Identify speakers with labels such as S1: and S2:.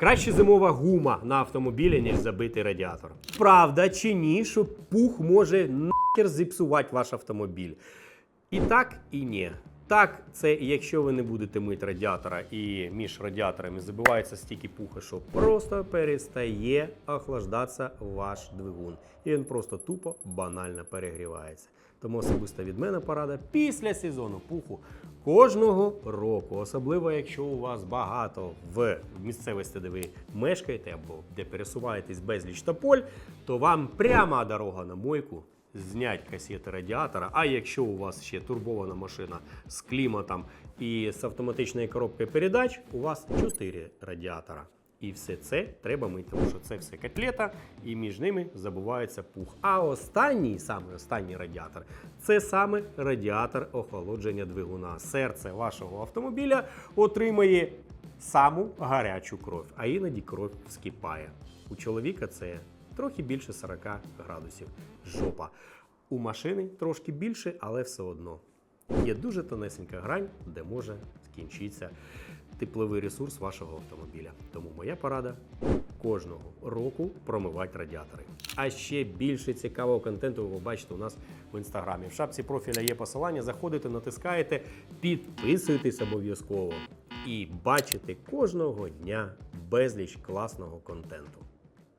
S1: Краще зимова гума на автомобілі, ніж забитий радіатор. Правда чи ні, що пух може нахер зіпсувати ваш автомобіль? І так, і ні. Так, це якщо ви не будете мити радіатора і між радіаторами забивається стільки пуха, що просто перестає охлаждатися ваш двигун. І він просто тупо банально перегрівається. Тому особисто від мене порада після сезону пуху кожного року, особливо якщо у вас багато в місцевості, де ви мешкаєте або де пересуваєтесь безліч тополь, то вам пряма дорога на мойку знять касети радіатора. А якщо у вас ще турбована машина з кліматом і з автоматичною коробкою передач, у вас 4 радіатора. І все це треба мити, тому що це все котлета, і між ними забувається пух. А останній, саме останній радіатор, це саме радіатор охолодження двигуна. Серце вашого автомобіля отримає саму гарячу кров, а іноді кров вскипає. У чоловіка це трохи більше 40 градусів. Жопа. У машини трошки більше, але все одно. Є дуже тонесенька грань, де може скінчитися тепловий ресурс вашого автомобіля. Тому моя порада кожного року промивати радіатори. А ще більше цікавого контенту ви побачите у нас в інстаграмі. В шапці профіля є посилання. Заходите, натискаєте, підписуйтесь обов'язково і бачите кожного дня безліч класного контенту.